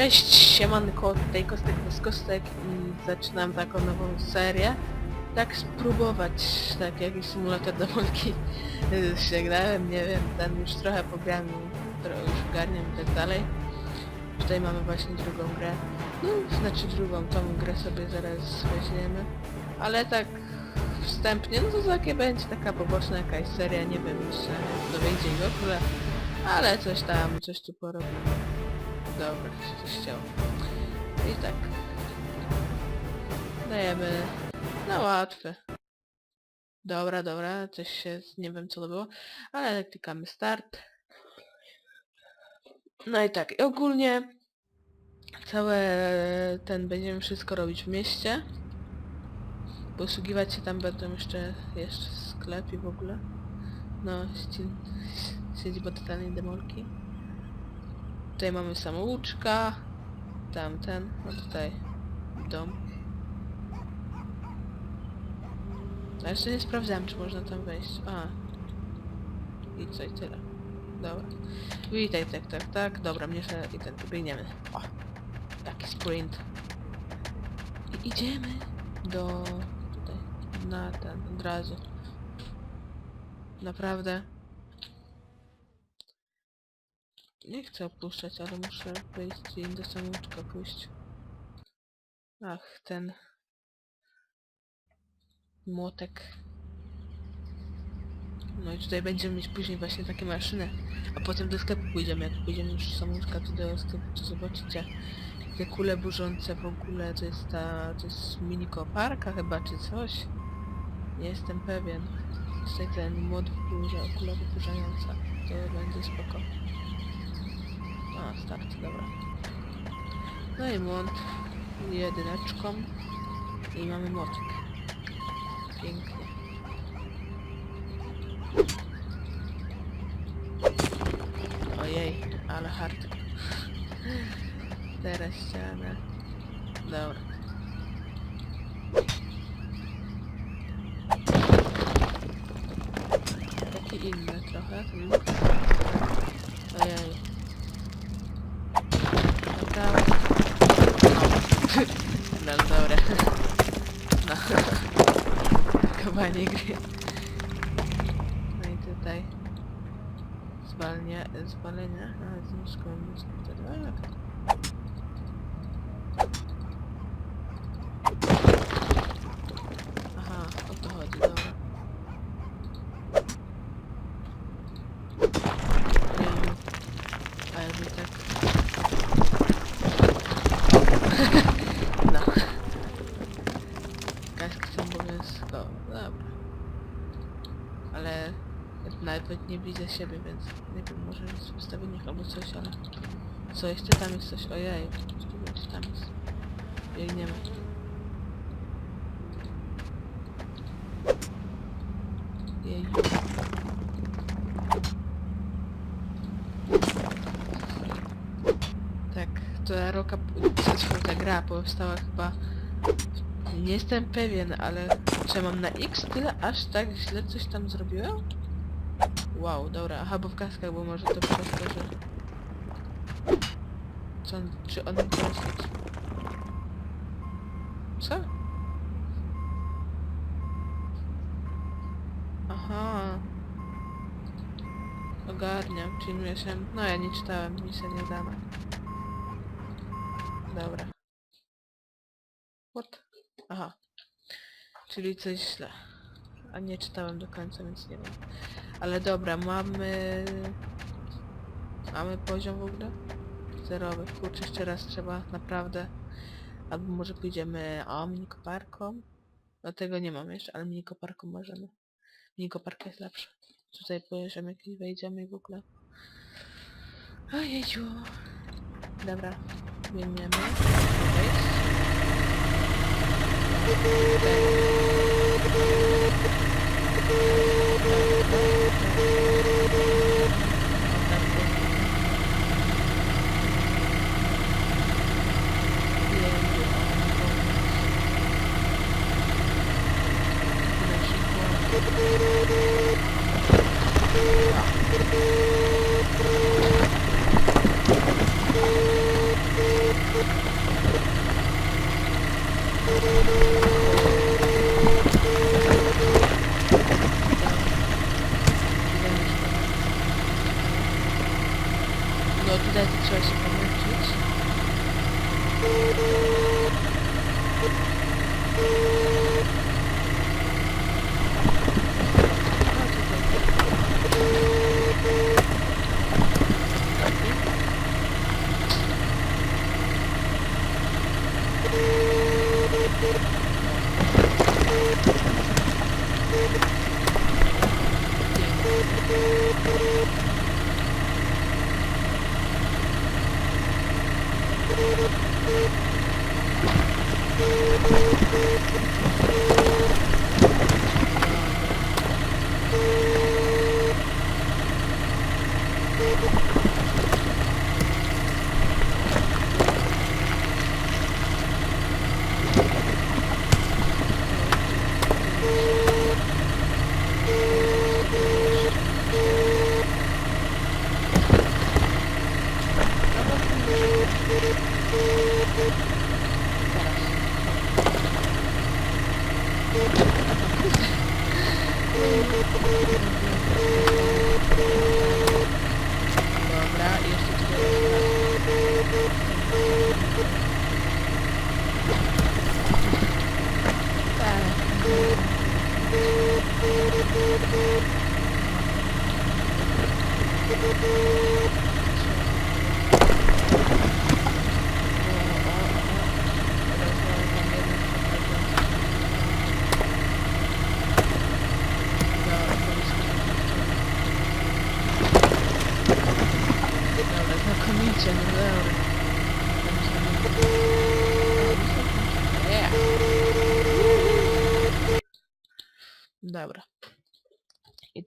Cześć, siemanko, tutaj Kostek bez Kostek i zaczynam taką nową serię. Tak spróbować, tak jakiś symulator demolki y, się grałem, nie wiem, ten już trochę pograłem, trochę już ogarniam i tak dalej. Tutaj mamy właśnie drugą grę, no znaczy drugą, tą grę sobie zaraz weźmiemy. Ale tak wstępnie, no to takie będzie taka poboczna jakaś seria, nie wiem jeszcze to wyjdzie i w ogóle. Ale coś tam, coś tu porobimy. Dobra, coś chciało. I tak. Dajemy na łatwe. Dobra, dobra, coś się, nie wiem co to było, ale klikamy start. No i tak, i ogólnie całe ten, będziemy wszystko robić w mieście. Posługiwać się tam będą jeszcze, jeszcze sklep i w ogóle. No, siedzi, siedziba totalnej demolki. Tutaj mamy samouczka, tamten, no tutaj dom. A jeszcze nie sprawdzałem, czy można tam wejść. A. I co, i tyle. Dobra. Witaj, tak, tak, tak. Dobra, mnie i ten, biegniemy. O. Taki sprint. I idziemy do... tutaj. Na ten, od razu. Naprawdę. Nie chcę opuszczać, ale muszę wejść i do samouczka pójść. Ach, ten... Młotek. No i tutaj będziemy mieć później właśnie takie maszyny. A potem do sklepu pójdziemy. Jak pójdziemy już samouczka, to do sklepu, to zobaczycie. Te kule burzące w ogóle, to jest ta... to jest mini koparka chyba, czy coś. Nie jestem pewien. Tutaj ten młot wyburza, kula wyburzająca. To będzie spoko. A, start, dobra. No i młot jedyneczką i mamy motyk. Pięknie. Ojej, ale hard. Teraz ścianę. Dobra. Taki inny trochę. Hmm. Ojej. Dobra. No, no dobra. No. Chowanie gry. No i tutaj. Zwalnia, zwalenia. A, zniżką tak. Aha, o to chodzi, dobra. Jeju. A jakby tak... no. Kask chcę obowiązkowo, dobra. Ale nawet nie widzę siebie, więc nie wiem, może jest w ustawieniach albo coś, ale... Co jeszcze tam jest coś? Ojej, gdzieś tam jest. Biegniemy. Jeju. Tak, ta roka, ta gra powstała chyba... Nie jestem pewien, ale... Czy mam na X tyle aż tak źle coś tam zrobiłem? Wow, dobra, aha, bo w kaskach, bo może to przez że... Co on, czy on teraz... Co? Aha. Ogarniam, czyli mieszam... No ja nie czytałem, mi się nie dano. Dobra. What? Aha. Czyli coś źle. A nie czytałem do końca, więc nie wiem. Ale dobra, mamy... Mamy poziom w ogóle? Zerowy. Kurczę, jeszcze raz trzeba, naprawdę. Albo może pójdziemy o minikoparką? No tego nie mam jeszcze, ale minikoparką możemy. Minikoparka jest lepsza. Tutaj poziom jakiś wejdziemy i w ogóle... Ojeju. Dobra, biegniemy. Wejść. No, tutaj to Thank you.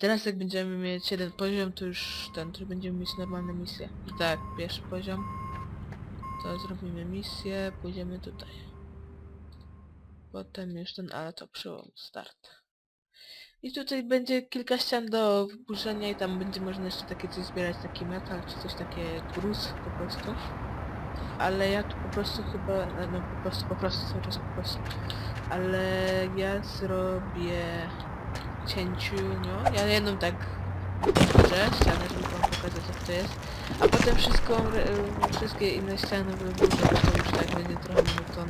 Teraz jak będziemy mieć jeden poziom, to już ten, to będziemy mieć normalne misje. Tak, pierwszy poziom. To zrobimy misję, pójdziemy tutaj. Potem już ten, ale to przełom, start. I tutaj będzie kilka ścian do wyburzenia i tam będzie można jeszcze takie coś zbierać, taki metal czy coś takie gruz po prostu. Ale ja tu po prostu chyba, no po prostu, po prostu, cały czas po prostu. Ale ja zrobię cięciunio, ja jedną tak wyburzę ścianę, żeby wam pokazać jak to jest. A potem wszystko, wszystkie inne ściany wyburzę, bo to już tak będzie trochę tym,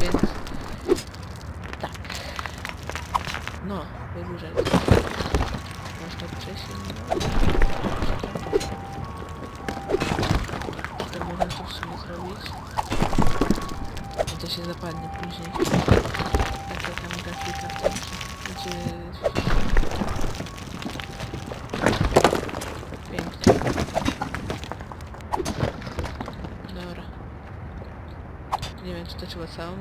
więc tak. No, wyburzę. Można przejść no. To można to w sumie zrobić. No to się zapadnie później. Trzeba całą.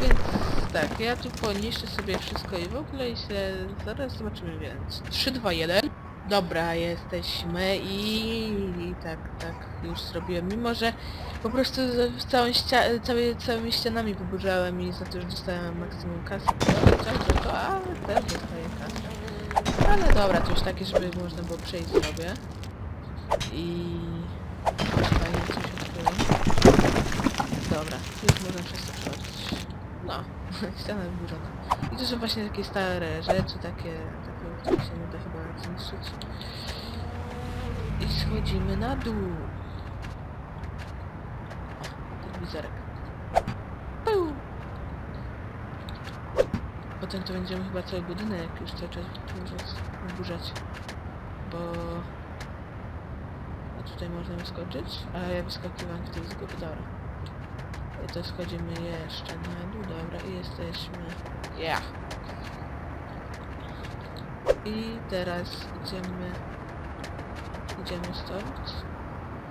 Więc tak, ja tu poniszczę sobie wszystko i w ogóle i się zaraz zobaczymy więc. 3, 2, 1. Dobra, jesteśmy i, i tak, tak, już zrobiłem. Mimo, że po prostu całą ścia cały, całymi ścianami wyburzałem i za to już dostałem maksimum kasy. Chociaż to, ale też dostaję kasę. Ale dobra, to już takie, żeby można było przejść sobie. I... Fajnie coś odkryłem. Dobra, już można przez to przechodzić. No, ściana wyburzona. I to są właśnie takie stare rzeczy, takie, takie, które się nie da chyba zniszczyć. I schodzimy na dół. O, telewizorek. Pum. Potem to będziemy chyba cały budynek już cały czas wyburzać. Bo... Tutaj można wyskoczyć? A ja wyskakiwałem wtedy z góry, dobra. I to schodzimy jeszcze na dół, dobra, i jesteśmy... Yeah! I teraz idziemy... Idziemy stąd.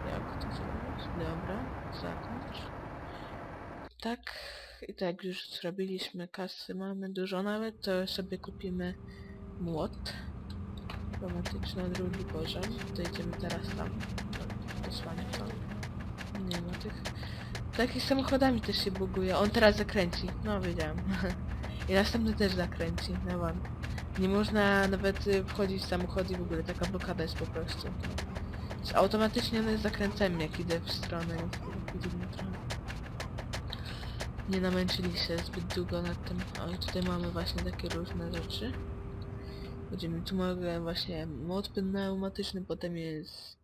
Jak to zrobić? Dobra, zakończ. Tak, i tak już zrobiliśmy kasy, mamy dużo nawet, to sobie kupimy młot. Romantyczny drugi poziom. To idziemy teraz tam. Posłanie to. Nie ma tych... Takich samochodami też się buguje. On teraz zakręci. No wiedziałem. I następny też zakręci. No ładnie. Nie można nawet y, wchodzić w samochód i w ogóle taka blokada jest po prostu. Automatycznie one zakręcałem jak idę w stronę, trochę. Nie namęczyli się zbyt długo nad tym. O i tutaj mamy właśnie takie różne rzeczy. Będziemy tu mogę właśnie młot pneumatyczny, potem jest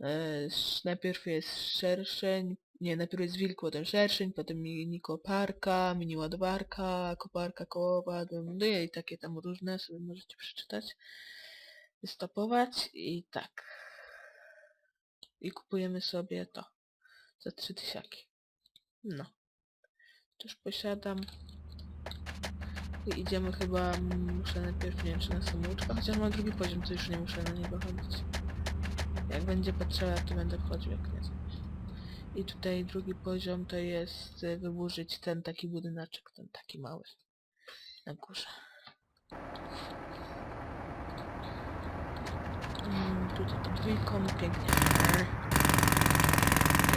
e, najpierw jest szerszeń, nie, najpierw jest wilk, potem szerszeń, potem mini koparka, mini ładowarka, koparka kołowa, no i takie tam różne sobie możecie przeczytać, stopować i tak. I kupujemy sobie to za trzy tysiaki. No. Też posiadam. I idziemy chyba, muszę najpierw, nie wiem czy na samouczka, chociaż mam drugi poziom, to już nie muszę na niego chodzić. Jak będzie potrzeba, to będę wchodził, jak nie. I tutaj drugi poziom to jest y, wyburzyć ten taki budynaczek, ten taki mały. Na górze. Mm, tutaj tą dwójką, pięknie.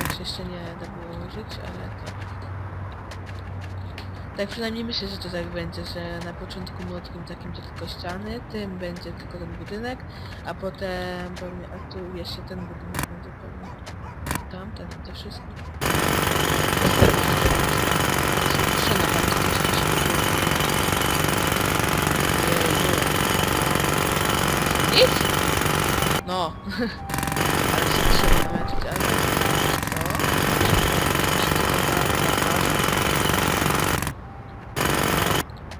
Też jeszcze nie da było użyć, ale tak. Tak przynajmniej myślę, że to tak będzie, że na początku młotkiem takim to tylko ściany, tym będzie tylko ten budynek, a potem pewnie, a tu jeszcze ten budynek będzie pewnie. Tamten, to wszystko. Nic? No. ale się trzeba namęczyć, ale... To.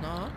No.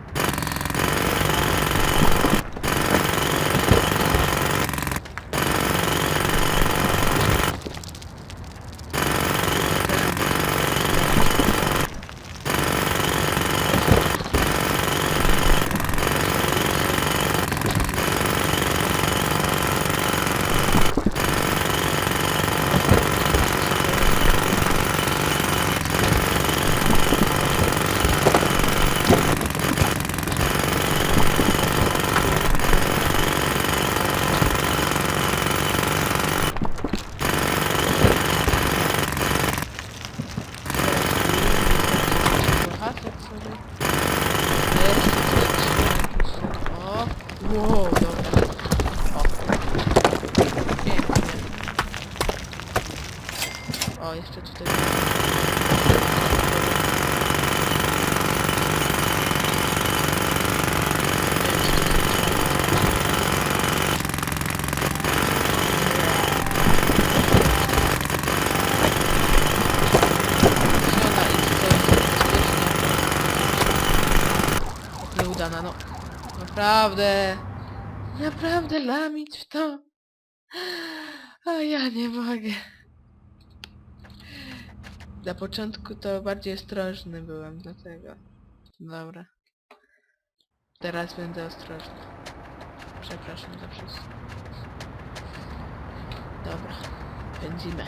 Hasek sobie. A jeszcze coś jakieś- O! Wow, dobra. O. Pięknie. O, jeszcze tutaj. Zmiana i to jest bezpiecznie. Nieudana, no. Naprawdę. Naprawdę lamić w to. A ja nie mogę. Na początku to bardziej ostrożny byłem, dlatego. Dobra. Teraz będę ostrożny. Przepraszam za wszystko. Dobra. Pędzimy.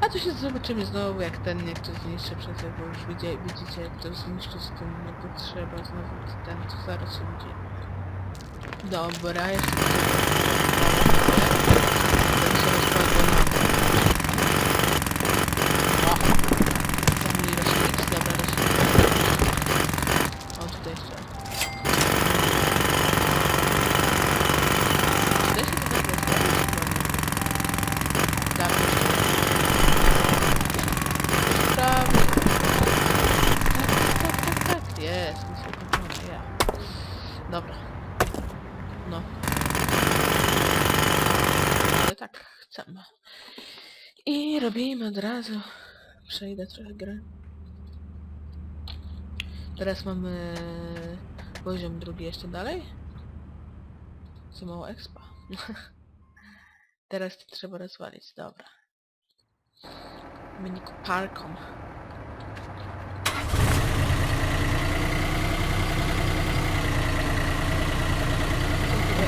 A tu się zobaczymy znowu jak ten jak to zniszczy przecież, bo już widzicie, widzicie jak to zniszczy z tym nie potrzeba znowu ten, to zaraz się będzie. Dobra, jeszcze Ten się rozpadł na... O! To mój roślnik, dobra roślnik. O, tutaj jeszcze. Czy da się to tak rozprawić? Tak, jeszcze. Prawie. Tak, tak, tak, tak. Jest, misja ukończona, ja. Dobra. No. Ale tak chcemy. I robimy od razu. Przejdę trochę grę. Teraz mamy poziom drugi jeszcze dalej. Co mało expa. Teraz to trzeba rozwalić, dobra. Mini koparką.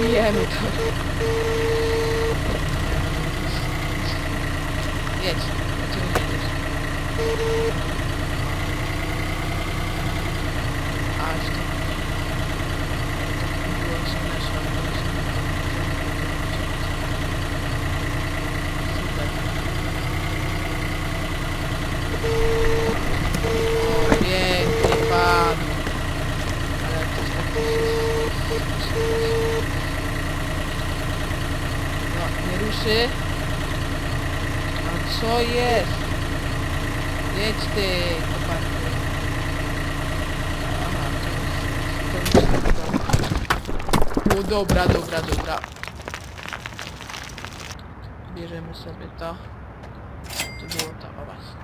Bijemy to. Jedź, będziemy wiedzieć. Co jest? Jedź ty, koparku. Aha, to jest... To jest... to. O, dobra, dobra, dobra. Bierzemy sobie to. To było to, o właśnie.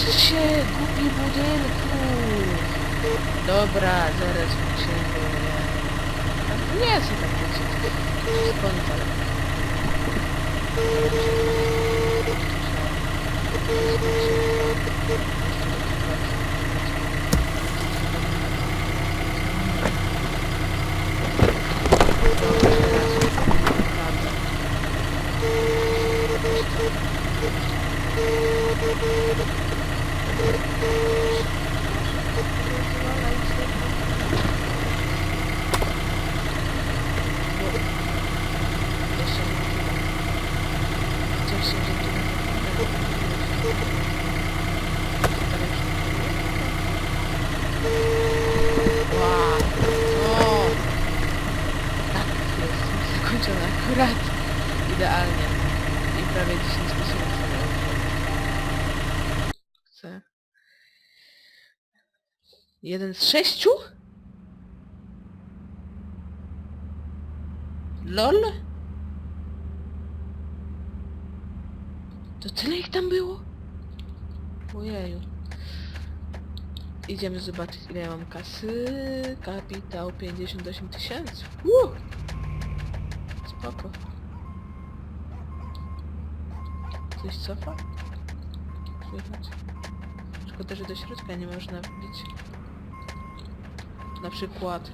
Cieszę się, głupi budynku! Dobra, zaraz wyczynię. Nie, co tam wiecie? Skąd ale? Thank you tu Wow, o! Tak, jest zakończone akurat. Idealnie. I prawie 10 tysięcy. Chcę. Jeden z sześciu? LOL? To tyle ich tam było? Ojeju. Idziemy zobaczyć ile ja mam kasy. Kapitał 58 tysięcy. Uh! Spoko. Coś cofa? Słychać. Szkoda, że do środka nie można wbić. Na przykład...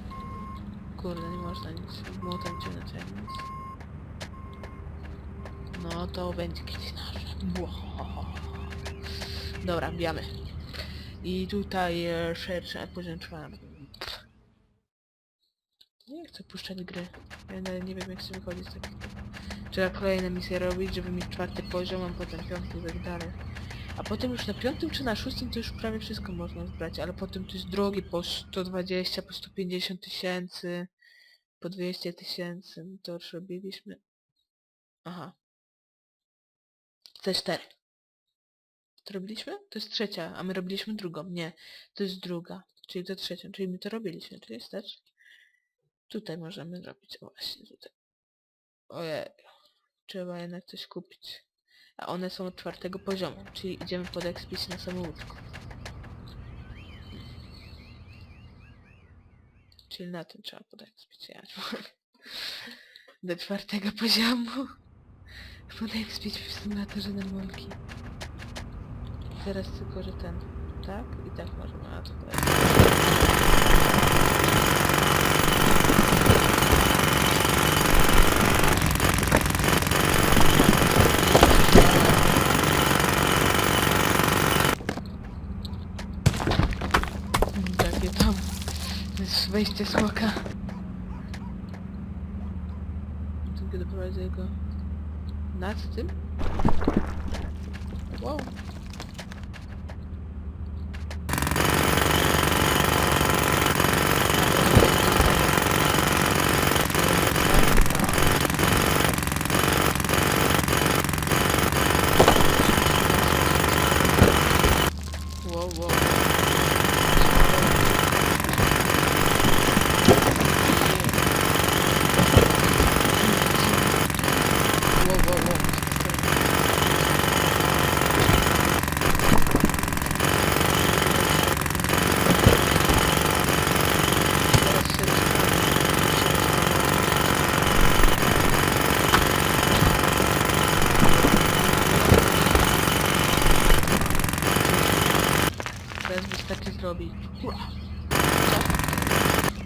Kurde, nie można nic. Młotem cię na nic. No to będzie kiedyś nasze. Bło. Dobra, bijamy. I tutaj e, szersze poziom czwarty. Nie chcę puszczać gry. Ja nawet nie wiem jak się wychodzi z takich... Trzeba kolejne misje robić, żeby mieć czwarty poziom, a potem piąty i tak dalej. A potem już na piątym czy na szóstym to już prawie wszystko można zbrać, ale potem to jest drogi po 120, po 150 tysięcy, po 200 tysięcy, no to już robiliśmy. Aha. C4. To robiliśmy? To jest trzecia, a my robiliśmy drugą. Nie, to jest druga, czyli to trzecią, czyli my to robiliśmy, czyli też. Tutaj możemy zrobić, o właśnie tutaj. Ojej, trzeba jednak coś kupić. A one są od czwartego poziomu, czyli idziemy podekspić na samouczku. Czyli na tym trzeba podekspić, ja nie mogę. Do czwartego poziomu. Podekspić w symulatorze na molki. Teraz tylko, że ten, tak? I tak możemy, a to tak. Takie tam jest wejście smoka. Tylko doprowadzę go nad tym. Wow wow. Wow, wow, wow. Teraz się Teraz wystarczy zrobić.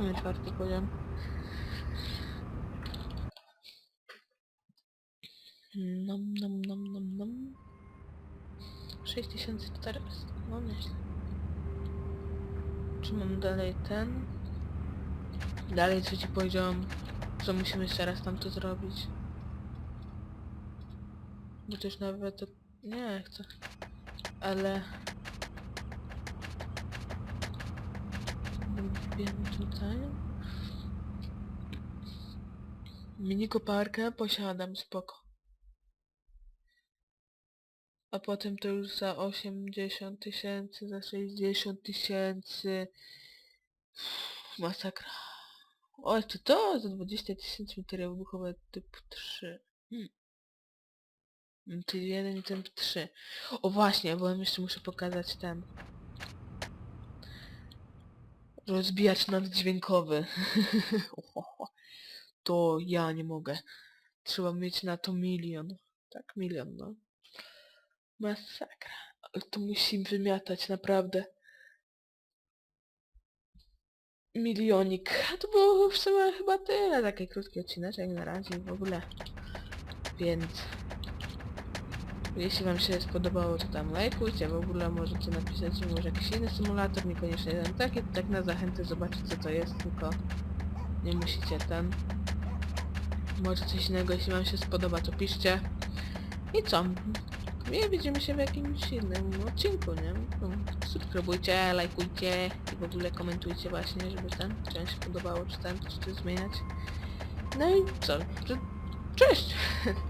mamy czwarty poziom. Nom, nom, nom, nom, nom. 6400, no nieźle. Czy mam dalej ten? Dalej trzeci poziom. Co musimy jeszcze raz tam to zrobić? Bo już nawet. Nie chcę. Ale... Wbijemy tutaj. Mini koparkę posiadam, spoko. A potem to już za 80 tysięcy, za 60 tysięcy. Masakra. O, to to za 20 tysięcy materiał wybuchowy typ 3. Hmm. Mm, Czyli jeden i typ 3. O właśnie, bo jeszcze muszę pokazać ten. Rozbijacz naddźwiękowy. To ja nie mogę. Trzeba mieć na to milion. Tak, milion, no. Masakra. Ale to musi wymiatać, naprawdę. Milionik. A to było w sumie chyba tyle. Taki krótki odcineczek na razie w ogóle. Więc... Jeśli wam się spodobało, to tam lajkujcie, w ogóle możecie napisać, że może jakiś inny symulator, niekoniecznie jeden taki, tak na zachętę zobaczyć co to jest, tylko nie musicie ten. Może coś innego, jeśli wam się spodoba, to piszcie. I co? I widzimy się w jakimś innym odcinku, nie? No, subskrybujcie, lajkujcie i w ogóle komentujcie właśnie, żeby ten, czy się podobało, czy ten, coś zmieniać. No i co? Cześć!